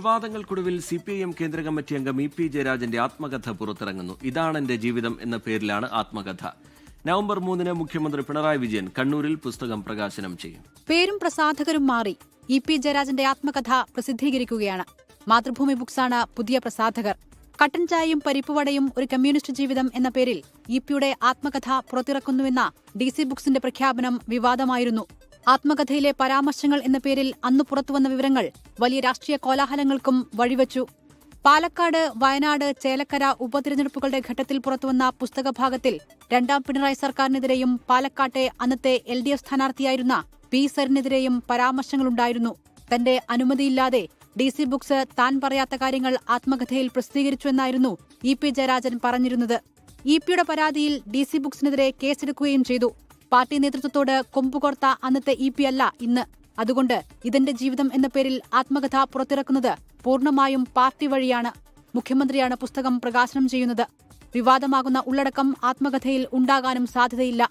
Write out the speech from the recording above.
വിവാദങ്ങൾക്കൊടുവിൽ C P I M കേന്ദ്ര committee അംഗം E P ജയരാജന്റെ ആത്മകഥ പുറത്തിറങ്ങുന്നു. ഇതാണ് എന്റെ ജീവിതം എന്ന പേരിലാണ് ആത്മകഥ. നവംബർ മൂന്നിന് മുഖ്യമന്ത്രി പിണറായി വിജയൻ കണ്ണൂരിൽ പുസ്തകം പ്രകാശനം ചെയ്യും. പേരും പ്രസാധകരും മാറി. ഇ പി ജയരാജന്റെ ആത്മകഥ പ്രസിദ്ധീകരിക്കുകയാണ്. മാതൃഭൂമി ബുക്സാണ് പുതിയ പ്രസാധകർ. കട്ടൻ ചായയും പരിപ്പുവടയും ഒരു കമ്മ്യൂണിസ്റ്റ് ജീവിതം എന്ന പേരിൽ ഇ പിയുടെ ആത്മകഥ പുറത്തിറക്കുന്നുവെന്ന ഡി സി ബുക്സിന്റെ പ്രഖ്യാപനം വിവാദമായിരുന്നു. ആത്മകഥയിലെ പരാമർശങ്ങൾ എന്ന പേരിൽ അന്ന് പുറത്തുവന്ന വിവരങ്ങൾ വലിയ രാഷ്ട്രീയ കോലാഹലങ്ങൾക്കും വഴിവെച്ചു. പാലക്കാട് വയനാട് ചേലക്കര ഉപതിരഞ്ഞെടുപ്പുകളുടെ ഘട്ടത്തിൽ പുറത്തുവന്ന പുസ്തകഭാഗത്തിൽ രണ്ടാം പിണറായി സർക്കാരിനെതിരെയും പാലക്കാട്ടെ അന്നത്തെ എൽ ഡി എഫ് സ്ഥാനാർത്ഥിയായിരുന്ന പി സരിനെതിരെയും പരാമർശങ്ങളുണ്ടായിരുന്നു. തന്റെ അനുമതിയില്ലാതെ ഡി സി ബുക്സ് താൻ പറയാത്ത കാര്യങ്ങൾ ആത്മകഥയിൽ പ്രസിദ്ധീകരിച്ചുവെന്നായിരുന്നു ഇ പി ജയരാജൻ പറഞ്ഞിരുന്നത്. ഇ പിയുടെ പരാതിയിൽ ഡി സി ബുക്സിനെതിരെ കേസെടുക്കുകയും ചെയ്തു. പാർട്ടി നേതൃത്വത്തോട് കൊമ്പുകോർത്ത അന്നത്തെ ഇ പി അല്ല ഇന്ന്. അതുകൊണ്ട് ഇതിന്റെ ജീവിതം എന്ന പേരിൽ ആത്മകഥ പുറത്തിറക്കുന്നത് പൂർണമായും പാർട്ടി വഴിയാണ്. മുഖ്യമന്ത്രിയാണ് പുസ്തകം പ്രകാശനം ചെയ്യുന്നത്. വിവാദമാകുന്ന ഉള്ളടക്കം ആത്മകഥയിൽ ഉണ്ടാകാനും സാധ്യതയില്ല.